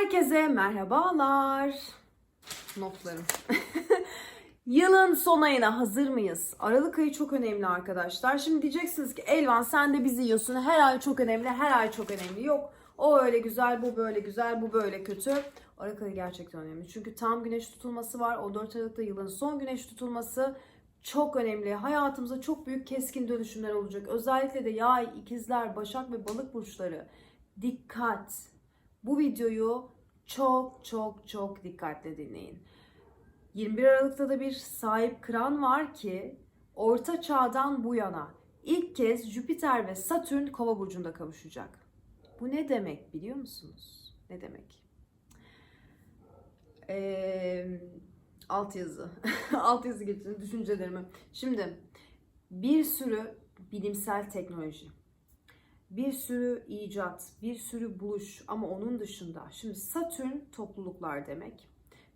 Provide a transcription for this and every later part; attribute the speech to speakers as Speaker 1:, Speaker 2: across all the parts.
Speaker 1: Herkese merhabalar. Notlarım. Yılın son ayına hazır mıyız? Aralık ayı çok önemli arkadaşlar. Şimdi diyeceksiniz ki Elvan sen de bizi yiyorsun. Her ay çok önemli, her ay çok önemli. Yok o öyle güzel, bu böyle güzel, bu böyle kötü. Aralık ayı gerçekten önemli. Çünkü tam güneş tutulması var. 14 Aralık'ta yılın son güneş tutulması çok önemli. Hayatımızda çok büyük keskin dönüşümler olacak. Özellikle de yay, ikizler, başak ve balık burçları. Dikkat! Bu videoyu çok çok çok dikkatle dinleyin. 21 Aralık'ta da bir sahip kıran var ki Orta Çağ'dan bu yana ilk kez Jüpiter ve Satürn Kova burcunda kavuşacak. Bu ne demek biliyor musunuz? Ne demek? Ee, alt yazı. alt yazı getirin düşüncelerimi. Şimdi bir sürü bilimsel teknoloji, bir sürü icat, bir sürü buluş ama onun dışında şimdi Satürn topluluklar demek,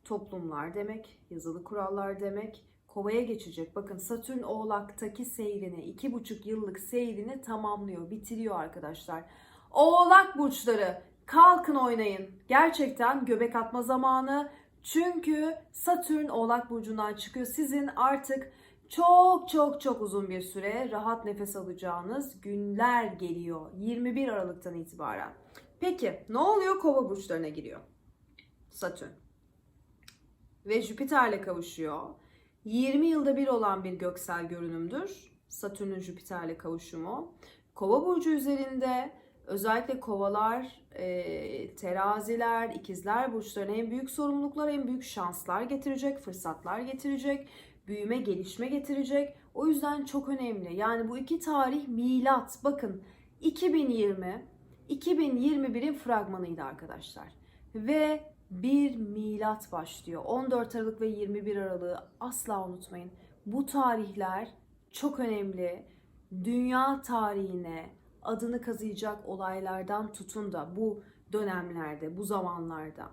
Speaker 1: toplumlar demek, yazılı kurallar demek, kovaya geçecek. Bakın Satürn Oğlak'taki seyrini, iki buçuk yıllık seyrini tamamlıyor, bitiriyor arkadaşlar. Oğlak burçları kalkın oynayın. Gerçekten göbek atma zamanı. Çünkü Satürn Oğlak burcundan çıkıyor. Sizin artık çok çok çok uzun bir süre rahat nefes alacağınız günler geliyor 21 Aralık'tan itibaren. Peki ne oluyor? Kova burçlarına giriyor. Satürn. Ve Jüpiter'le kavuşuyor. 20 yılda bir olan bir göksel görünümdür. Satürn'ün Jüpiter'le kavuşumu. Kova burcu üzerinde özellikle kovalar, e, teraziler, ikizler burçlarına en büyük sorumluluklar, en büyük şanslar getirecek, fırsatlar getirecek büyüme, gelişme getirecek. O yüzden çok önemli. Yani bu iki tarih milat. Bakın 2020, 2021'in fragmanıydı arkadaşlar. Ve bir milat başlıyor. 14 Aralık ve 21 Aralık'ı asla unutmayın. Bu tarihler çok önemli. Dünya tarihine adını kazıyacak olaylardan tutun da bu dönemlerde, bu zamanlarda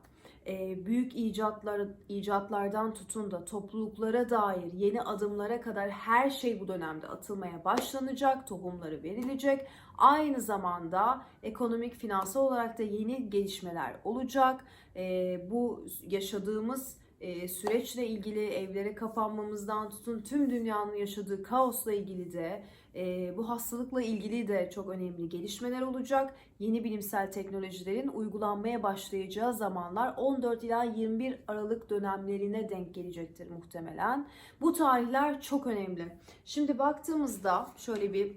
Speaker 1: e, büyük icatlar icatlardan tutun da topluluklara dair yeni adımlara kadar her şey bu dönemde atılmaya başlanacak, tohumları verilecek. Aynı zamanda ekonomik, finansal olarak da yeni gelişmeler olacak. E, bu yaşadığımız e, süreçle ilgili evlere kapanmamızdan tutun tüm dünyanın yaşadığı kaosla ilgili de e, bu hastalıkla ilgili de çok önemli gelişmeler olacak. Yeni bilimsel teknolojilerin uygulanmaya başlayacağı zamanlar 14 ila 21 Aralık dönemlerine denk gelecektir muhtemelen. Bu tarihler çok önemli. Şimdi baktığımızda şöyle bir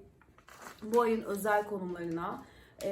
Speaker 1: bu ayın özel konumlarına e,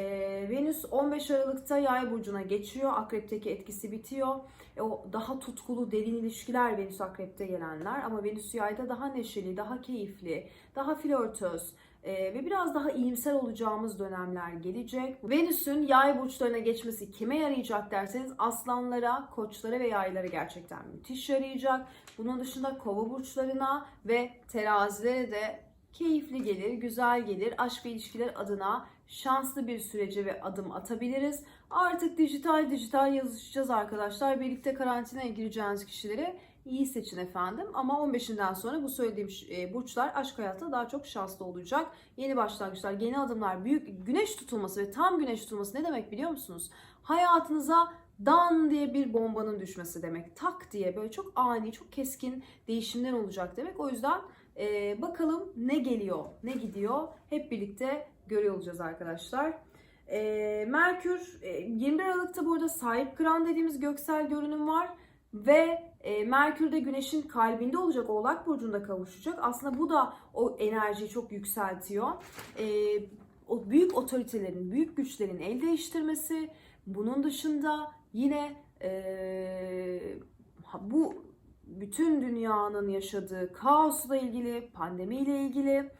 Speaker 1: Venüs 15 Aralık'ta Yay burcuna geçiyor. Akrep'teki etkisi bitiyor. E, o daha tutkulu, derin ilişkiler Venüs Akrep'te gelenler ama Venüs Yay'da daha neşeli, daha keyifli, daha flörtöz e, ve biraz daha iyimser olacağımız dönemler gelecek. Venüs'ün Yay burçlarına geçmesi kime yarayacak derseniz aslanlara, koçlara ve yaylara gerçekten müthiş yarayacak. Bunun dışında kova burçlarına ve terazilere de keyifli gelir, güzel gelir. Aşk ve ilişkiler adına şanslı bir sürece ve adım atabiliriz. Artık dijital dijital yazışacağız arkadaşlar. Birlikte karantinaya gireceğiniz kişileri iyi seçin efendim. Ama 15'inden sonra bu söylediğim e, burçlar aşk hayatında daha çok şanslı olacak. Yeni başlangıçlar, yeni adımlar, büyük güneş tutulması ve tam güneş tutulması ne demek biliyor musunuz? Hayatınıza dan diye bir bombanın düşmesi demek. Tak diye böyle çok ani, çok keskin değişimler olacak demek. O yüzden e, bakalım ne geliyor, ne gidiyor hep birlikte görüyor olacağız arkadaşlar. E, Merkür e, 21 Aralık'ta burada sahip kıran dediğimiz göksel görünüm var ve e, Merkür de Güneş'in kalbinde olacak Oğlak burcunda kavuşacak. Aslında bu da o enerjiyi çok yükseltiyor. E, o büyük otoritelerin, büyük güçlerin el değiştirmesi. Bunun dışında yine e, bu bütün dünyanın yaşadığı kaosla ilgili, pandemiyle ilgili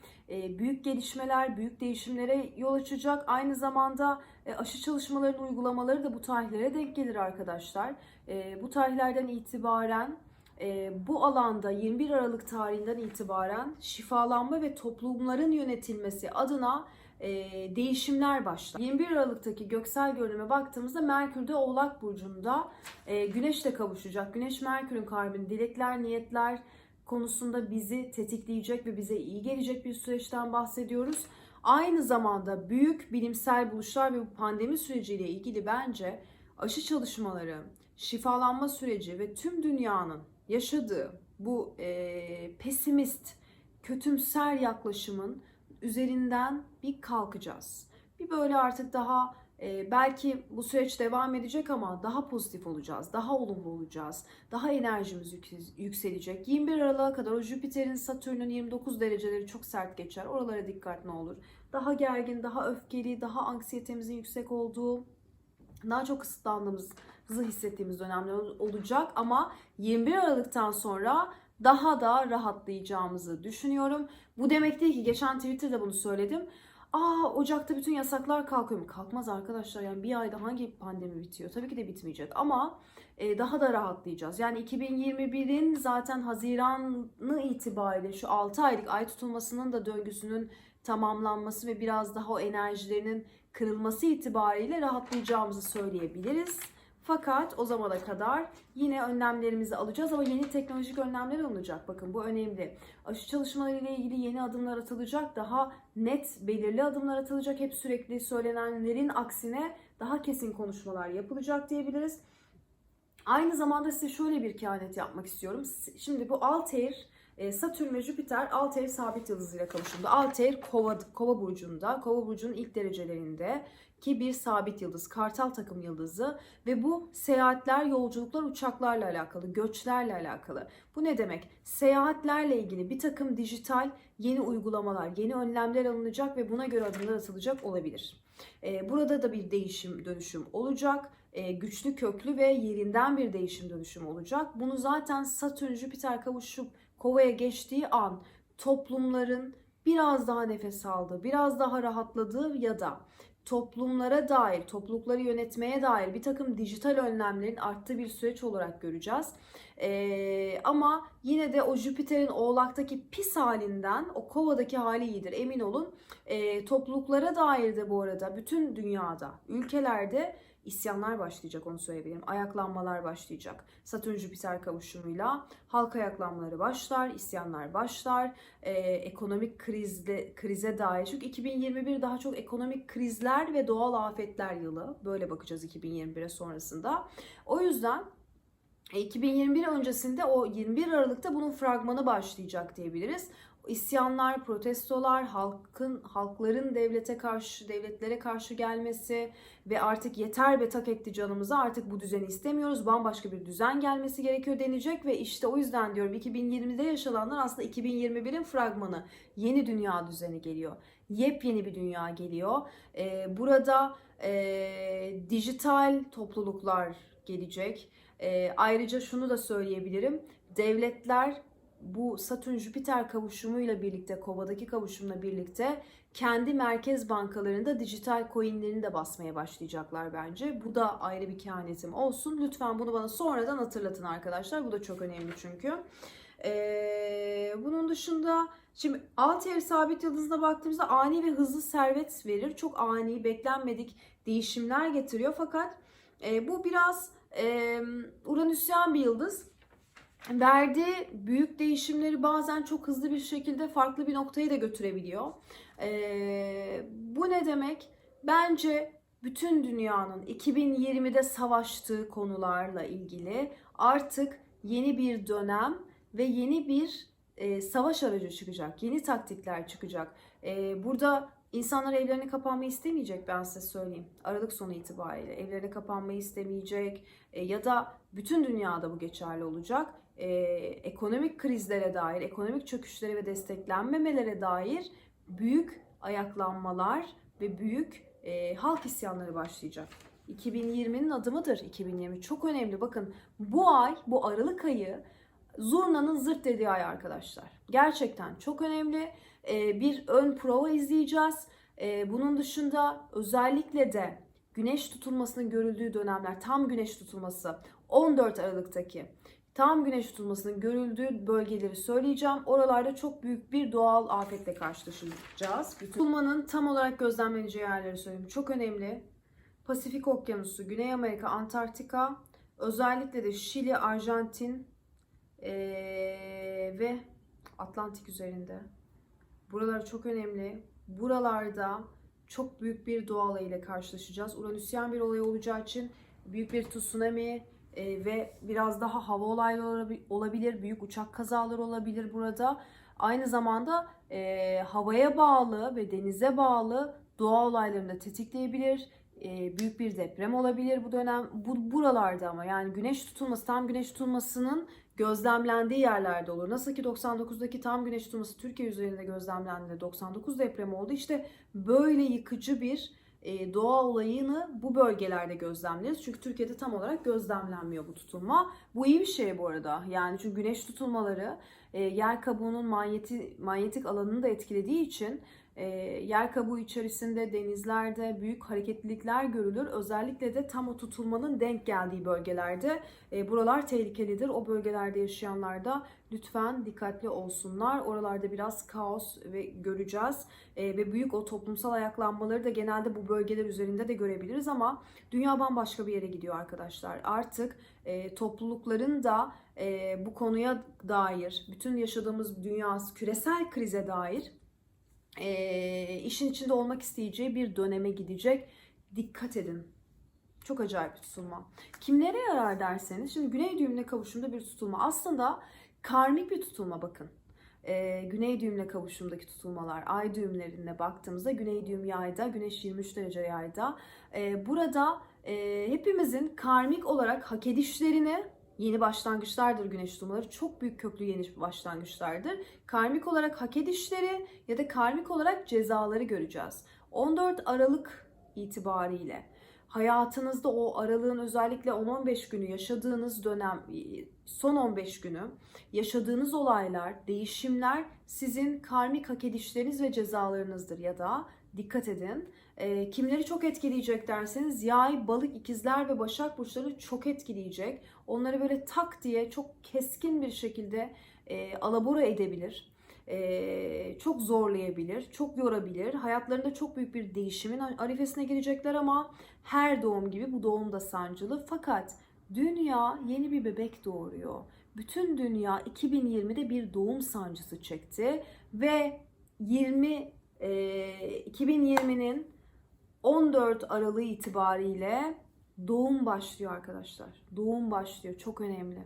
Speaker 1: büyük gelişmeler, büyük değişimlere yol açacak. Aynı zamanda e, aşı çalışmalarının uygulamaları da bu tarihlere denk gelir arkadaşlar. E, bu tarihlerden itibaren bu alanda 21 Aralık tarihinden itibaren şifalanma ve toplumların yönetilmesi adına değişimler başlar. 21 Aralık'taki göksel görünüme baktığımızda Merkür de Oğlak Burcu'nda Güneş'le kavuşacak. Güneş Merkür'ün kalbini dilekler, niyetler, konusunda bizi tetikleyecek ve bize iyi gelecek bir süreçten bahsediyoruz. Aynı zamanda büyük bilimsel buluşlar ve bu pandemi süreciyle ilgili bence aşı çalışmaları, şifalanma süreci ve tüm dünyanın yaşadığı bu e, pesimist, kötümser yaklaşımın üzerinden bir kalkacağız. Bir böyle artık daha e, belki bu süreç devam edecek ama daha pozitif olacağız, daha olumlu olacağız, daha enerjimiz yük- yükselecek. 21 Aralık'a kadar o Jüpiter'in, Satürn'ün 29 dereceleri çok sert geçer. Oralara dikkat ne olur. Daha gergin, daha öfkeli, daha anksiyetemizin yüksek olduğu, daha çok kısıtlandığımızı hissettiğimiz dönemler ol- olacak ama 21 Aralık'tan sonra daha da rahatlayacağımızı düşünüyorum. Bu demek değil ki geçen Twitter'da bunu söyledim. Aa Ocak'ta bütün yasaklar kalkıyor mu? Kalkmaz arkadaşlar. Yani bir ayda hangi pandemi bitiyor? Tabii ki de bitmeyecek ama e, daha da rahatlayacağız. Yani 2021'in zaten Haziran'ı itibariyle şu 6 aylık ay tutulmasının da döngüsünün tamamlanması ve biraz daha o enerjilerinin kırılması itibariyle rahatlayacağımızı söyleyebiliriz. Fakat o zamana kadar yine önlemlerimizi alacağız ama yeni teknolojik önlemler alınacak. Bakın bu önemli. Aşı çalışmaları ile ilgili yeni adımlar atılacak. Daha net, belirli adımlar atılacak. Hep sürekli söylenenlerin aksine daha kesin konuşmalar yapılacak diyebiliriz. Aynı zamanda size şöyle bir kehanet yapmak istiyorum. Şimdi bu Altair, e, Satürn ve Jüpiter Altair sabit yıldızıyla kavuşumda. Altair Kova, Kova burcunda, Kova burcunun ilk derecelerinde ki bir sabit yıldız, kartal takım yıldızı ve bu seyahatler, yolculuklar, uçaklarla alakalı, göçlerle alakalı. Bu ne demek? Seyahatlerle ilgili bir takım dijital yeni uygulamalar, yeni önlemler alınacak ve buna göre adımlar atılacak olabilir. Ee, Burada da bir değişim, dönüşüm olacak. Ee, Güçlü, köklü ve yerinden bir değişim, dönüşüm olacak. Bunu zaten Satürn, Jüpiter kavuşup Kova'ya geçtiği an toplumların biraz daha nefes aldığı, biraz daha rahatladığı ya da toplumlara dair, toplulukları yönetmeye dair bir takım dijital önlemlerin arttığı bir süreç olarak göreceğiz. Ee, ama yine de o Jüpiter'in oğlaktaki pis halinden o kovadaki hali iyidir emin olun. Ee, topluluklara dair de bu arada bütün dünyada, ülkelerde isyanlar başlayacak onu söyleyebilirim. Ayaklanmalar başlayacak. Satürn Jüpiter kavuşumuyla halk ayaklanmaları başlar, isyanlar başlar. Ee, ekonomik krizde krize dair. Çünkü 2021 daha çok ekonomik krizler ve doğal afetler yılı. Böyle bakacağız 2021'e sonrasında. O yüzden e, 2021 öncesinde o 21 Aralık'ta bunun fragmanı başlayacak diyebiliriz. İsyanlar, protestolar, halkın halkların devlete karşı, devletlere karşı gelmesi ve artık yeter be tak etti canımıza artık bu düzeni istemiyoruz. Bambaşka bir düzen gelmesi gerekiyor denecek ve işte o yüzden diyorum 2020'de yaşananlar aslında 2021'in fragmanı. Yeni dünya düzeni geliyor. Yepyeni bir dünya geliyor. Ee, burada e, dijital topluluklar gelecek. Ee, ayrıca şunu da söyleyebilirim. Devletler bu Satürn Jüpiter kavuşumuyla birlikte, Kova'daki kavuşumla birlikte kendi merkez bankalarında dijital coinlerini de basmaya başlayacaklar bence. Bu da ayrı bir kehanetim olsun. Lütfen bunu bana sonradan hatırlatın arkadaşlar. Bu da çok önemli çünkü. Ee, bunun dışında şimdi Altair sabit yıldızına baktığımızda ani ve hızlı servet verir. Çok ani, beklenmedik değişimler getiriyor. Fakat e, bu biraz e, Uranüsyen bir yıldız verdiği büyük değişimleri bazen çok hızlı bir şekilde farklı bir noktaya da götürebiliyor. Ee, bu ne demek? Bence bütün dünyanın 2020'de savaştığı konularla ilgili artık yeni bir dönem ve yeni bir e, savaş aracı çıkacak. Yeni taktikler çıkacak. E, burada insanlar evlerine kapanmayı istemeyecek ben size söyleyeyim. Aralık sonu itibariyle evlerine kapanmayı istemeyecek e, ya da bütün dünyada bu geçerli olacak e, ekonomik krizlere dair, ekonomik çöküşlere ve desteklenmemelere dair büyük ayaklanmalar ve büyük e, halk isyanları başlayacak. 2020'nin adımıdır 2020. Çok önemli. Bakın bu ay, bu Aralık ayı zurnanın zırt dediği ay arkadaşlar. Gerçekten çok önemli. E, bir ön prova izleyeceğiz. E, bunun dışında özellikle de güneş tutulmasının görüldüğü dönemler, tam güneş tutulması 14 Aralık'taki tam güneş tutulmasının görüldüğü bölgeleri söyleyeceğim. Oralarda çok büyük bir doğal afetle karşılaşacağız. Tutulmanın tam olarak gözlemleneceği yerleri söyleyeyim. Çok önemli. Pasifik Okyanusu, Güney Amerika, Antarktika, özellikle de Şili, Arjantin ee, ve Atlantik üzerinde. Buralar çok önemli. Buralarda çok büyük bir doğal ile karşılaşacağız. Uranüsyen bir olay olacağı için büyük bir tsunami e, ve biraz daha hava olayları olabi- olabilir, büyük uçak kazaları olabilir burada. Aynı zamanda e, havaya bağlı ve denize bağlı doğa olaylarını da tetikleyebilir. E, büyük bir deprem olabilir bu dönem. Bu buralarda ama yani güneş tutulması, tam güneş tutulmasının gözlemlendiği yerlerde olur. Nasıl ki 99'daki tam güneş tutulması Türkiye üzerinde gözlemlendi. 99 depremi oldu. İşte böyle yıkıcı bir e, doğa olayını bu bölgelerde gözlemleriz. Çünkü Türkiye'de tam olarak gözlemlenmiyor bu tutulma. Bu iyi bir şey bu arada. Yani çünkü güneş tutulmaları e, yer kabuğunun manyeti, manyetik alanını da etkilediği için e, yer kabuğu içerisinde denizlerde büyük hareketlilikler görülür. Özellikle de tam o tutulmanın denk geldiği bölgelerde e, buralar tehlikelidir. O bölgelerde yaşayanlar da lütfen dikkatli olsunlar. Oralarda biraz kaos ve göreceğiz E, ve büyük o toplumsal ayaklanmaları da genelde bu bölgeler üzerinde de görebiliriz ama dünya bambaşka bir yere gidiyor arkadaşlar. Artık e, toplulukların da e, bu konuya dair, bütün yaşadığımız dünya küresel krize dair e, işin içinde olmak isteyeceği bir döneme gidecek. Dikkat edin. Çok acayip bir tutulma. Kimlere yarar derseniz, şimdi Güney düğümle kavuşumda bir tutulma. Aslında karmik bir tutulma bakın. Ee, güney düğümle kavuşumdaki tutulmalar, ay düğümlerine baktığımızda güney düğüm yayda, güneş 23 derece yayda. Ee, burada e, hepimizin karmik olarak hak edişlerini, yeni başlangıçlardır güneş tutulmaları, çok büyük köklü yeni başlangıçlardır. Karmik olarak hak edişleri ya da karmik olarak cezaları göreceğiz. 14 Aralık itibariyle hayatınızda o aralığın özellikle 10-15 günü yaşadığınız dönem, son 15 günü yaşadığınız olaylar, değişimler sizin karmik hak edişleriniz ve cezalarınızdır ya da dikkat edin. E, kimleri çok etkileyecek derseniz yay, balık, ikizler ve başak burçları çok etkileyecek. Onları böyle tak diye çok keskin bir şekilde e, alabora edebilir. E, çok zorlayabilir, çok yorabilir. Hayatlarında çok büyük bir değişimin arifesine girecekler ama her doğum gibi bu doğum da sancılı. Fakat dünya yeni bir bebek doğuruyor. Bütün dünya 2020'de bir doğum sancısı çekti ve 20 e, 2020'nin 14 Aralığı itibariyle doğum başlıyor arkadaşlar. Doğum başlıyor. Çok önemli.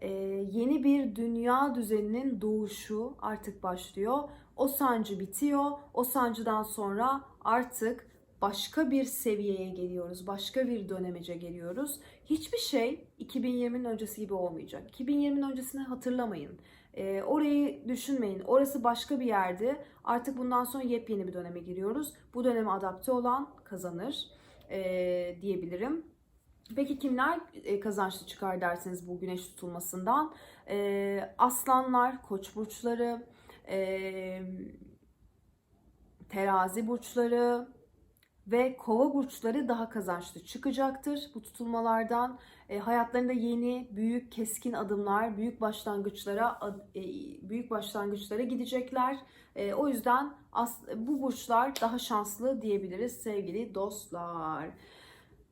Speaker 1: Ee, yeni bir dünya düzeninin doğuşu artık başlıyor. O sancı bitiyor. O sancıdan sonra artık başka bir seviyeye geliyoruz. Başka bir dönemece geliyoruz. Hiçbir şey 2020'nin öncesi gibi olmayacak. 2020'nin öncesini hatırlamayın. Ee, orayı düşünmeyin. Orası başka bir yerdi. Artık bundan sonra yepyeni bir döneme giriyoruz. Bu döneme adapte olan kazanır ee, diyebilirim. Peki kimler e, kazançlı çıkar derseniz bu güneş tutulmasından? Ee, aslanlar, koç burçları, e, terazi burçları ve kova burçları daha kazançlı çıkacaktır bu tutulmalardan. E, hayatlarında yeni, büyük, keskin adımlar, büyük başlangıçlara e, büyük başlangıçlara gidecekler. E, o yüzden as, bu burçlar daha şanslı diyebiliriz sevgili dostlar.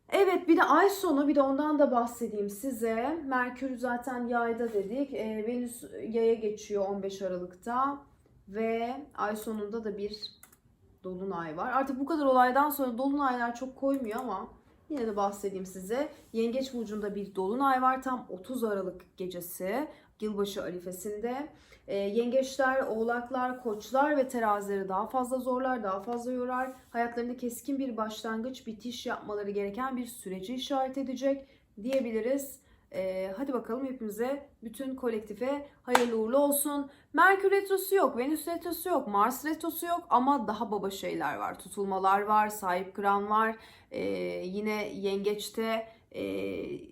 Speaker 1: Evet bir de ay sonu bir de ondan da bahsedeyim size. Merkür zaten yayda dedik. E, Venüs yaya geçiyor 15 Aralık'ta. Ve ay sonunda da bir dolunay var. Artık bu kadar olaydan sonra dolunaylar çok koymuyor ama yine de bahsedeyim size. Yengeç burcunda bir dolunay var tam 30 Aralık gecesi. Yılbaşı arifesinde. E, yengeçler, oğlaklar, koçlar ve terazileri daha fazla zorlar, daha fazla yorar. Hayatlarında keskin bir başlangıç, bitiş yapmaları gereken bir süreci işaret edecek diyebiliriz. E, hadi bakalım hepimize, bütün kolektife hayırlı uğurlu olsun. Merkür retrosu yok, Venüs retrosu yok, Mars retrosu yok ama daha baba şeyler var. Tutulmalar var, sahip kıran var. E, yine yengeçte e,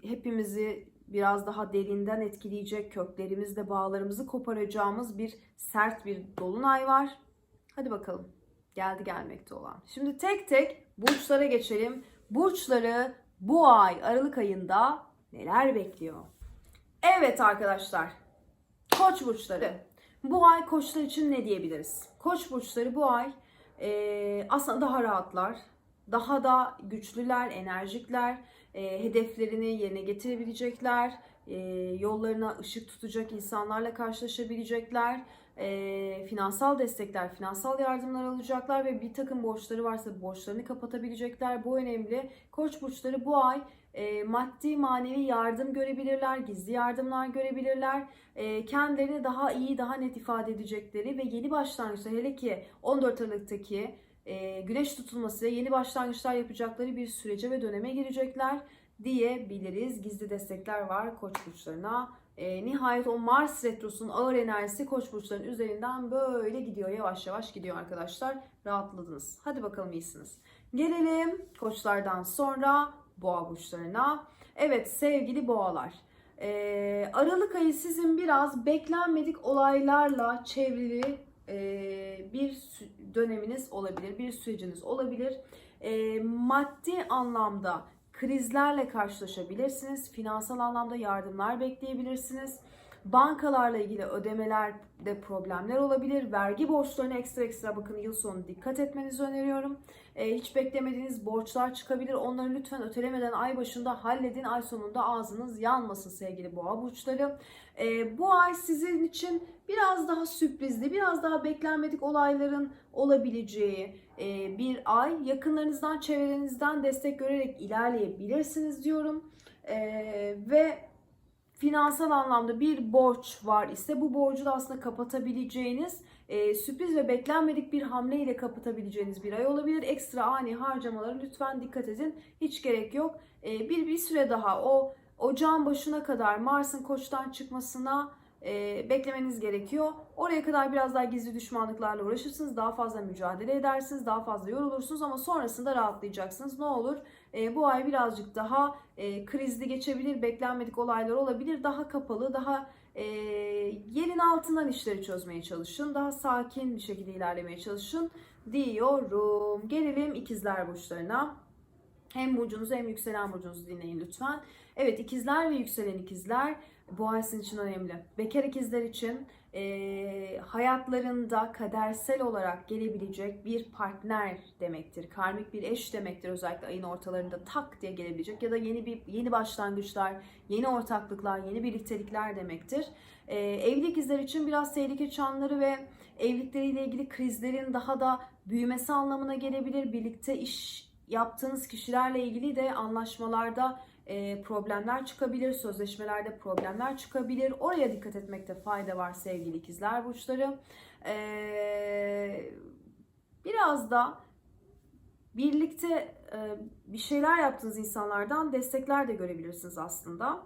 Speaker 1: hepimizi biraz daha derinden etkileyecek, köklerimizle bağlarımızı koparacağımız bir sert bir dolunay var. Hadi bakalım. Geldi gelmekte olan. Şimdi tek tek burçlara geçelim. Burçları bu ay Aralık ayında neler bekliyor? Evet arkadaşlar. Koç burçları. Bu ay koçlar için ne diyebiliriz? Koç burçları bu ay e, aslında daha rahatlar. Daha da güçlüler, enerjikler e, hedeflerini yerine getirebilecekler, e, yollarına ışık tutacak insanlarla karşılaşabilecekler, e, finansal destekler, finansal yardımlar alacaklar ve bir takım borçları varsa borçlarını kapatabilecekler. Bu önemli. Koç burçları bu ay maddi manevi yardım görebilirler, gizli yardımlar görebilirler. Kendilerini daha iyi, daha net ifade edecekleri ve yeni başlangıçlar hele ki 14 Aralık'taki e, güneş tutulması yeni başlangıçlar yapacakları bir sürece ve döneme girecekler diyebiliriz. Gizli destekler var koç burçlarına. E, nihayet o Mars retrosunun ağır enerjisi koç burçlarının üzerinden böyle gidiyor. Yavaş yavaş gidiyor arkadaşlar. Rahatladınız. Hadi bakalım iyisiniz. Gelelim koçlardan sonra boğa burçlarına. Evet sevgili boğalar. E, Aralık ayı sizin biraz beklenmedik olaylarla çevrili e, bir döneminiz olabilir, bir süreciniz olabilir. E, maddi anlamda krizlerle karşılaşabilirsiniz. Finansal anlamda yardımlar bekleyebilirsiniz. Bankalarla ilgili ödemelerde problemler olabilir. Vergi borçlarına ekstra ekstra bakın yıl sonu dikkat etmenizi öneriyorum. E, hiç beklemediğiniz borçlar çıkabilir. Onları lütfen ötelemeden ay başında halledin. Ay sonunda ağzınız yanmasın sevgili boğa burçları. E, bu ay sizin için biraz daha sürprizli, biraz daha beklenmedik olayların olabileceği e, bir ay. Yakınlarınızdan, çevrenizden destek görerek ilerleyebilirsiniz diyorum. E, ve finansal anlamda bir borç var ise bu borcu da aslında kapatabileceğiniz e, sürpriz ve beklenmedik bir hamle ile kapatabileceğiniz bir ay olabilir. Ekstra ani harcamalara lütfen dikkat edin. Hiç gerek yok. E, bir bir süre daha o ocağın başına kadar Mars'ın koçtan çıkmasına e, beklemeniz gerekiyor. Oraya kadar biraz daha gizli düşmanlıklarla uğraşırsınız. Daha fazla mücadele edersiniz. Daha fazla yorulursunuz ama sonrasında rahatlayacaksınız. Ne olur e, bu ay birazcık daha e, krizli geçebilir. Beklenmedik olaylar olabilir. Daha kapalı, daha e, yerin altından işleri çözmeye çalışın. Daha sakin bir şekilde ilerlemeye çalışın diyorum. Gelelim ikizler burçlarına. Hem burcunuzu hem yükselen burcunuzu dinleyin lütfen. Evet ikizler ve yükselen ikizler bu ay sizin için önemli. Bekar ikizler için e, hayatlarında kadersel olarak gelebilecek bir partner demektir. Karmik bir eş demektir özellikle ayın ortalarında tak diye gelebilecek ya da yeni bir yeni başlangıçlar, yeni ortaklıklar, yeni birliktelikler demektir. E, evli ikizler için biraz tehlike çanları ve evlilikleriyle ilgili krizlerin daha da büyümesi anlamına gelebilir. Birlikte iş yaptığınız kişilerle ilgili de anlaşmalarda e, problemler çıkabilir, sözleşmelerde problemler çıkabilir. Oraya dikkat etmekte fayda var sevgili ikizler burçları. E, biraz da birlikte e, bir şeyler yaptığınız insanlardan destekler de görebilirsiniz aslında.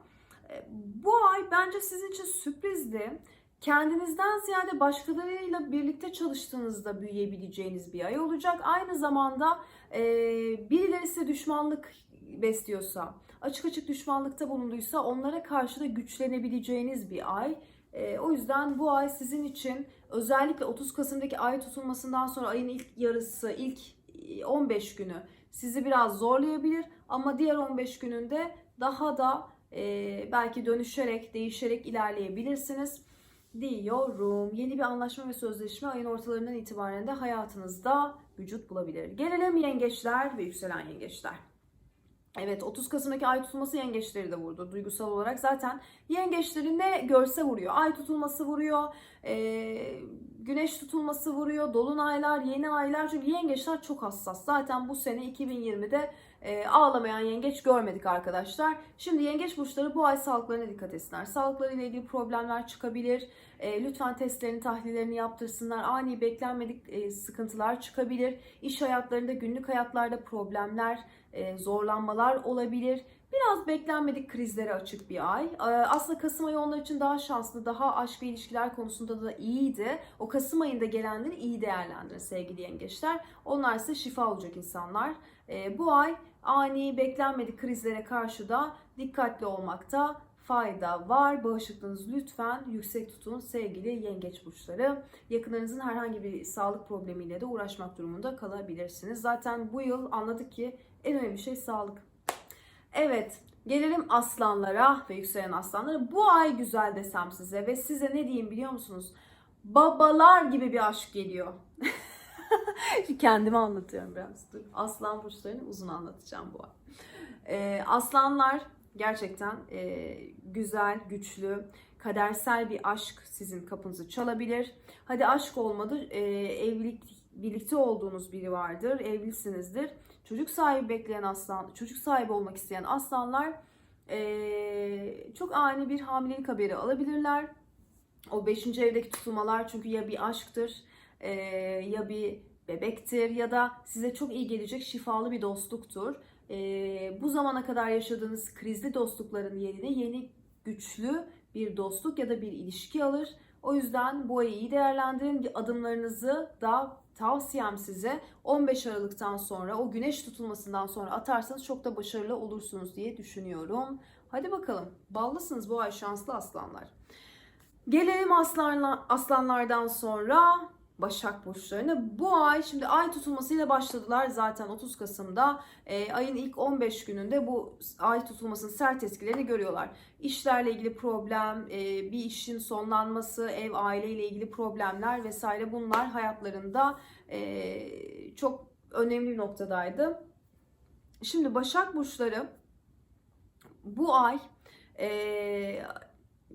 Speaker 1: Bu ay bence sizin için sürprizli. Kendinizden ziyade başkalarıyla birlikte çalıştığınızda büyüyebileceğiniz bir ay olacak. Aynı zamanda e, birileri size düşmanlık besliyorsa, açık açık düşmanlıkta bulunduysa onlara karşı da güçlenebileceğiniz bir ay. E, o yüzden bu ay sizin için özellikle 30 Kasım'daki ay tutulmasından sonra ayın ilk yarısı, ilk 15 günü sizi biraz zorlayabilir ama diğer 15 gününde daha da e, belki dönüşerek, değişerek ilerleyebilirsiniz diyorum. Yeni bir anlaşma ve sözleşme ayın ortalarından itibaren de hayatınızda vücut bulabilir. Gelelim yengeçler ve yükselen yengeçler. Evet 30 Kasım'daki ay tutulması yengeçleri de vurdu duygusal olarak. Zaten yengeçleri ne görse vuruyor. Ay tutulması vuruyor, e, güneş tutulması vuruyor, dolunaylar, yeni aylar. Çünkü yengeçler çok hassas. Zaten bu sene 2020'de e, ağlamayan yengeç görmedik arkadaşlar. Şimdi yengeç burçları bu ay sağlıklarına dikkat etsinler. Sağlıklarıyla ilgili problemler çıkabilir. E, lütfen testlerini, tahlillerini yaptırsınlar. Ani beklenmedik e, sıkıntılar çıkabilir. İş hayatlarında, günlük hayatlarda problemler, e, zorlanmalar olabilir. Biraz beklenmedik krizlere açık bir ay. E, Aslında Kasım ayı onlar için daha şanslı, daha aşk ve ilişkiler konusunda da iyiydi. O Kasım ayında gelenleri iyi değerlendirin sevgili yengeçler. Onlar size şifa olacak insanlar. Bu ay ani, beklenmedik krizlere karşı da dikkatli olmakta fayda var. Bağışıklığınızı lütfen yüksek tutun sevgili yengeç burçları. Yakınlarınızın herhangi bir sağlık problemiyle de uğraşmak durumunda kalabilirsiniz. Zaten bu yıl anladık ki en önemli şey sağlık. Evet, gelelim aslanlara ve yükselen aslanlara. Bu ay güzel desem size ve size ne diyeyim biliyor musunuz? Babalar gibi bir aşk geliyor. Kendimi anlatıyorum biraz. Dur. Aslan burçlarını uzun anlatacağım bu ay. Ee, aslanlar gerçekten e, güzel, güçlü, kadersel bir aşk sizin kapınızı çalabilir. Hadi aşk olmadı, e, evlilik birlikte olduğunuz biri vardır, evlisinizdir. çocuk sahibi bekleyen aslan, çocuk sahibi olmak isteyen aslanlar ee, çok ani bir hamilelik haberi alabilirler. O beşinci evdeki tutulmalar çünkü ya bir aşktır ee, ya bir bebektir ya da size çok iyi gelecek şifalı bir dostluktur. Ee, bu zamana kadar yaşadığınız krizli dostlukların yerine yeni güçlü bir dostluk ya da bir ilişki alır. O yüzden bu ayı iyi değerlendirin. Adımlarınızı da tavsiyem size 15 Aralık'tan sonra o güneş tutulmasından sonra atarsanız çok da başarılı olursunuz diye düşünüyorum. Hadi bakalım. Ballısınız bu ay şanslı aslanlar. Gelelim aslanla, aslanlardan sonra Başak burçlarına. Bu ay şimdi ay tutulmasıyla başladılar zaten 30 Kasım'da. E, ayın ilk 15 gününde bu ay tutulmasının sert etkilerini görüyorlar. İşlerle ilgili problem, e, bir işin sonlanması, ev aileyle ilgili problemler vesaire bunlar hayatlarında e, çok önemli bir noktadaydı. Şimdi Başak burçları bu ay e,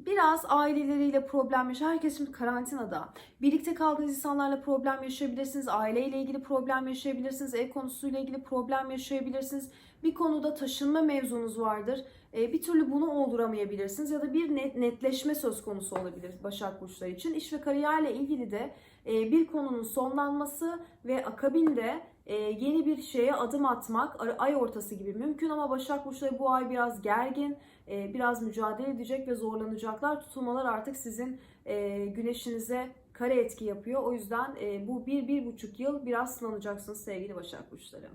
Speaker 1: biraz aileleriyle problem yaşıyor. Herkes şimdi karantinada. Birlikte kaldığınız insanlarla problem yaşayabilirsiniz. Aileyle ilgili problem yaşayabilirsiniz. Ev konusuyla ilgili problem yaşayabilirsiniz. Bir konuda taşınma mevzunuz vardır. E, bir türlü bunu olduramayabilirsiniz. Ya da bir net, netleşme söz konusu olabilir Başak Burçları için. İş ve kariyerle ilgili de e, bir konunun sonlanması ve akabinde e, yeni bir şeye adım atmak ay ortası gibi mümkün ama Başak Burçları bu ay biraz gergin, e, biraz mücadele edecek ve zorlanacaklar. Tutulmalar artık sizin e, güneşinize kare etki yapıyor. O yüzden e, bu bir, bir buçuk yıl biraz sınanacaksınız sevgili Başak Burçları.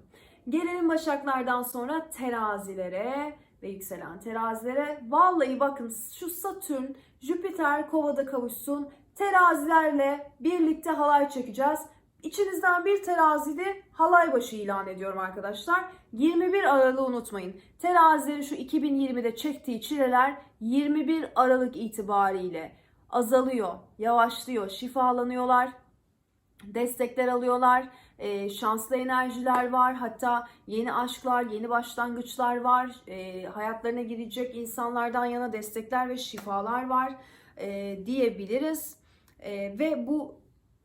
Speaker 1: Gelelim Başaklardan sonra terazilere ve yükselen terazilere. Vallahi bakın şu Satürn, Jüpiter kovada kavuşsun. Terazilerle birlikte halay çekeceğiz. İçinizden bir terazili halay başı ilan ediyorum arkadaşlar. 21 Aralık'ı unutmayın. Terazilerin şu 2020'de çektiği çileler 21 Aralık itibariyle azalıyor, yavaşlıyor, şifalanıyorlar, destekler alıyorlar, e, şanslı enerjiler var, hatta yeni aşklar, yeni başlangıçlar var, e, hayatlarına girecek insanlardan yana destekler ve şifalar var e, diyebiliriz. E, ve bu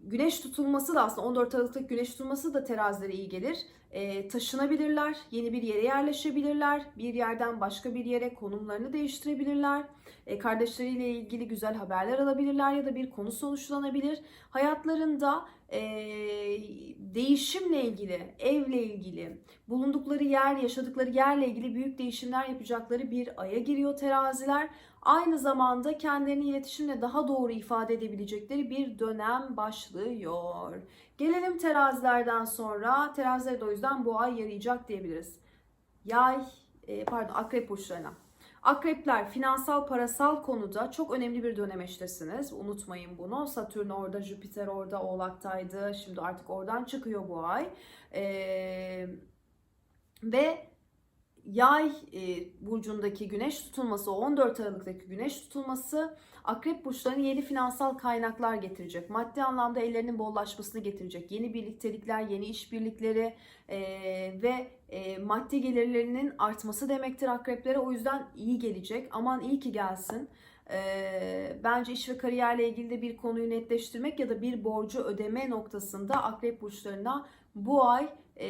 Speaker 1: güneş tutulması da aslında 14 Aralık'taki güneş tutulması da terazilere iyi gelir. E, taşınabilirler, yeni bir yere yerleşebilirler, bir yerden başka bir yere konumlarını değiştirebilirler. E, kardeşleriyle ilgili güzel haberler alabilirler ya da bir konu sonuçlanabilir. Hayatlarında e, değişimle ilgili, evle ilgili, bulundukları yer, yaşadıkları yerle ilgili büyük değişimler yapacakları bir aya giriyor teraziler. Aynı zamanda kendilerini iletişimle daha doğru ifade edebilecekleri bir dönem başlıyor. Gelelim terazilerden sonra. Terazilere de o yüzden bu ay yarayacak diyebiliriz. Yay, e, pardon akrep burçlarına. Akrepler finansal parasal konuda çok önemli bir dönemeçtesiniz. Unutmayın bunu. Satürn orada, Jüpiter orada, Oğlak'taydı. Şimdi artık oradan çıkıyor bu ay. Ee, ve Yay e, burcundaki güneş tutulması, 14 Aralık'taki güneş tutulması akrep burçlarına yeni finansal kaynaklar getirecek. Maddi anlamda ellerinin bollaşmasını getirecek. Yeni birliktelikler, yeni işbirlikleri e, ve e, maddi gelirlerinin artması demektir akreplere. O yüzden iyi gelecek. Aman iyi ki gelsin. E, bence iş ve kariyerle ilgili de bir konuyu netleştirmek ya da bir borcu ödeme noktasında akrep burçlarına bu ay e,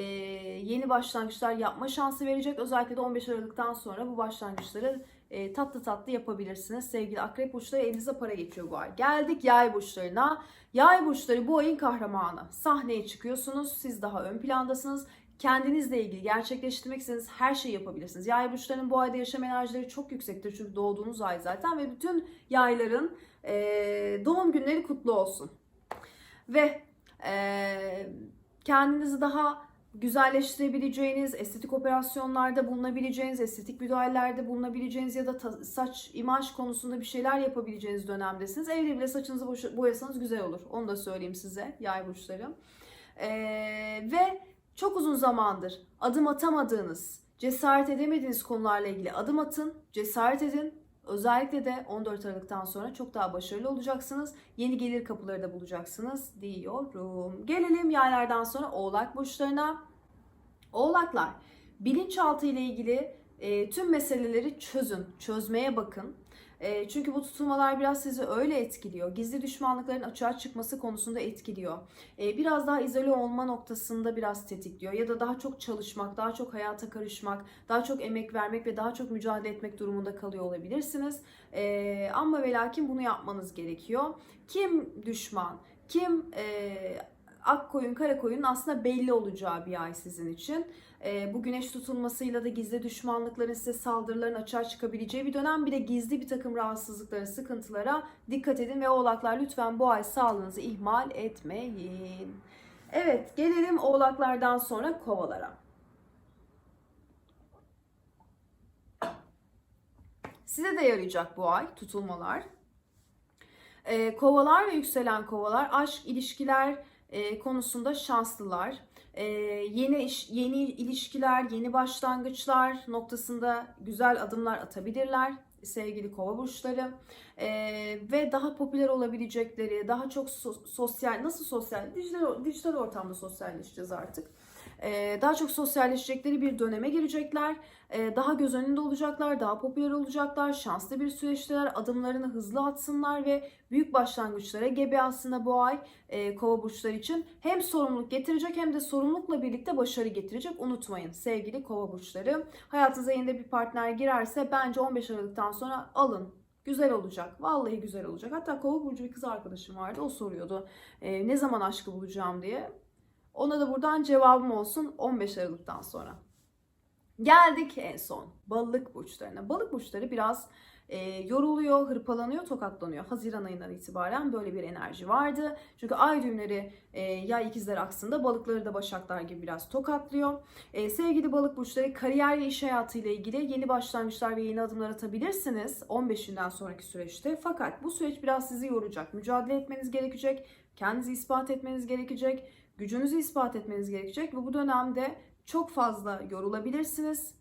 Speaker 1: yeni başlangıçlar yapma şansı verecek. Özellikle de 15 Aralık'tan sonra bu başlangıçları e, tatlı tatlı yapabilirsiniz. Sevgili akrep burçları elinize para geçiyor bu ay. Geldik yay burçlarına. Yay burçları bu ayın kahramanı. Sahneye çıkıyorsunuz. Siz daha ön plandasınız. Kendinizle ilgili gerçekleştirmek istediğiniz her şeyi yapabilirsiniz. Yay burçlarının bu ayda yaşam enerjileri çok yüksektir. Çünkü doğduğunuz ay zaten ve bütün yayların e, doğum günleri kutlu olsun. Ve e, kendinizi daha güzelleştirebileceğiniz, estetik operasyonlarda bulunabileceğiniz, estetik müdahalelerde bulunabileceğiniz ya da saç imaj konusunda bir şeyler yapabileceğiniz dönemdesiniz. Evde bile saçınızı boyasanız güzel olur. Onu da söyleyeyim size yay burçları. Ee, ve çok uzun zamandır adım atamadığınız, cesaret edemediğiniz konularla ilgili adım atın, cesaret edin. Özellikle de 14 Aralık'tan sonra çok daha başarılı olacaksınız. Yeni gelir kapıları da bulacaksınız diyorum. Gelelim yaylardan sonra oğlak burçlarına. Oğlaklar bilinçaltı ile ilgili e, tüm meseleleri çözün, çözmeye bakın. E, çünkü bu tutulmalar biraz sizi öyle etkiliyor. Gizli düşmanlıkların açığa çıkması konusunda etkiliyor. E, biraz daha izole olma noktasında biraz tetikliyor. Ya da daha çok çalışmak, daha çok hayata karışmak, daha çok emek vermek ve daha çok mücadele etmek durumunda kalıyor olabilirsiniz. E, ama ve lakin bunu yapmanız gerekiyor. Kim düşman, kim e, ak koyun kara koyun aslında belli olacağı bir ay sizin için. E, bu güneş tutulmasıyla da gizli düşmanlıkların size saldırıların açığa çıkabileceği bir dönem. Bir de gizli bir takım rahatsızlıklara, sıkıntılara dikkat edin ve oğlaklar lütfen bu ay sağlığınızı ihmal etmeyin. Evet gelelim oğlaklardan sonra kovalara. Size de yarayacak bu ay tutulmalar. Ee, kovalar ve yükselen kovalar aşk, ilişkiler e, konusunda şanslılar. Ee, yeni iş, yeni ilişkiler, yeni başlangıçlar noktasında güzel adımlar atabilirler sevgili kova burçları Ee, ve daha popüler olabilecekleri, daha çok so- sosyal, nasıl sosyal, dijital, dijital ortamda sosyalleşeceğiz artık. Ee, daha çok sosyalleşecekleri bir döneme girecekler. Ee, daha göz önünde olacaklar, daha popüler olacaklar, şanslı bir süreçteler, adımlarını hızlı atsınlar ve büyük başlangıçlara gebe aslında bu ay e, kova burçları için hem sorumluluk getirecek hem de sorumlulukla birlikte başarı getirecek. Unutmayın sevgili kova burçları. Hayatınıza yeni bir partner girerse bence 15 Aralık'tan sonra alın. Güzel olacak. Vallahi güzel olacak. Hatta kova burcu bir kız arkadaşım vardı. O soruyordu e, ne zaman aşkı bulacağım diye. Ona da buradan cevabım olsun 15 Aralık'tan sonra. Geldik en son balık burçlarına. Balık burçları biraz e, yoruluyor, hırpalanıyor, tokatlanıyor. Haziran ayından itibaren böyle bir enerji vardı. Çünkü ay düğümleri e, yay ikizler aksında balıkları da başaklar gibi biraz tokatlıyor. E, sevgili balık burçları kariyer ve iş hayatı ile ilgili yeni başlangıçlar ve yeni adımlar atabilirsiniz 15'inden sonraki süreçte. Fakat bu süreç biraz sizi yoracak. Mücadele etmeniz gerekecek, kendinizi ispat etmeniz gerekecek, gücünüzü ispat etmeniz gerekecek ve bu dönemde çok fazla yorulabilirsiniz.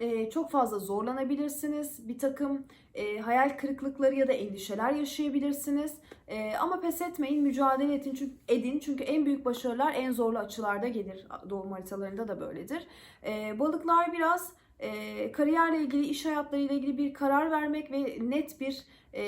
Speaker 1: Ee, çok fazla zorlanabilirsiniz. Bir takım e, hayal kırıklıkları ya da endişeler yaşayabilirsiniz. E, ama pes etmeyin, mücadele edin çünkü, edin. Çünkü en büyük başarılar en zorlu açılarda gelir. Doğum haritalarında da böyledir. E, balıklar biraz e, kariyerle ilgili, iş hayatlarıyla ilgili bir karar vermek ve net bir e,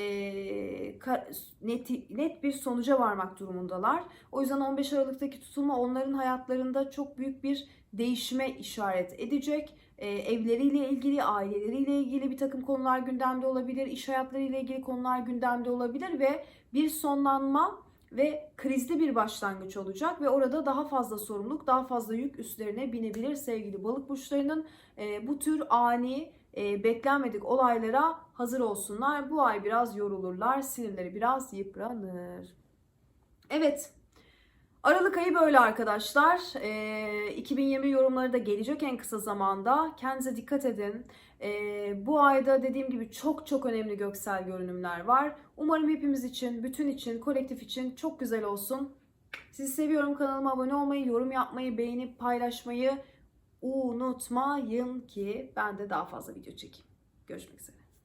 Speaker 1: ka- net, net bir sonuca varmak durumundalar. O yüzden 15 Aralık'taki tutulma onların hayatlarında çok büyük bir değişime işaret edecek. Ee, evleriyle ilgili, aileleriyle ilgili bir takım konular gündemde olabilir, iş hayatlarıyla ilgili konular gündemde olabilir ve bir sonlanma ve krizli bir başlangıç olacak ve orada daha fazla sorumluluk, daha fazla yük üstlerine binebilir sevgili balık burçlarının. Ee, bu tür ani, e, beklenmedik olaylara hazır olsunlar. Bu ay biraz yorulurlar, sinirleri biraz yıpranır. Evet, Aralık ayı böyle arkadaşlar. Ee, 2020 yorumları da gelecek en kısa zamanda. Kendinize dikkat edin. Ee, bu ayda dediğim gibi çok çok önemli göksel görünümler var. Umarım hepimiz için, bütün için, kolektif için çok güzel olsun. Sizi seviyorum. Kanalıma abone olmayı, yorum yapmayı, beğenip paylaşmayı unutmayın ki ben de daha fazla video çekeyim. Görüşmek üzere.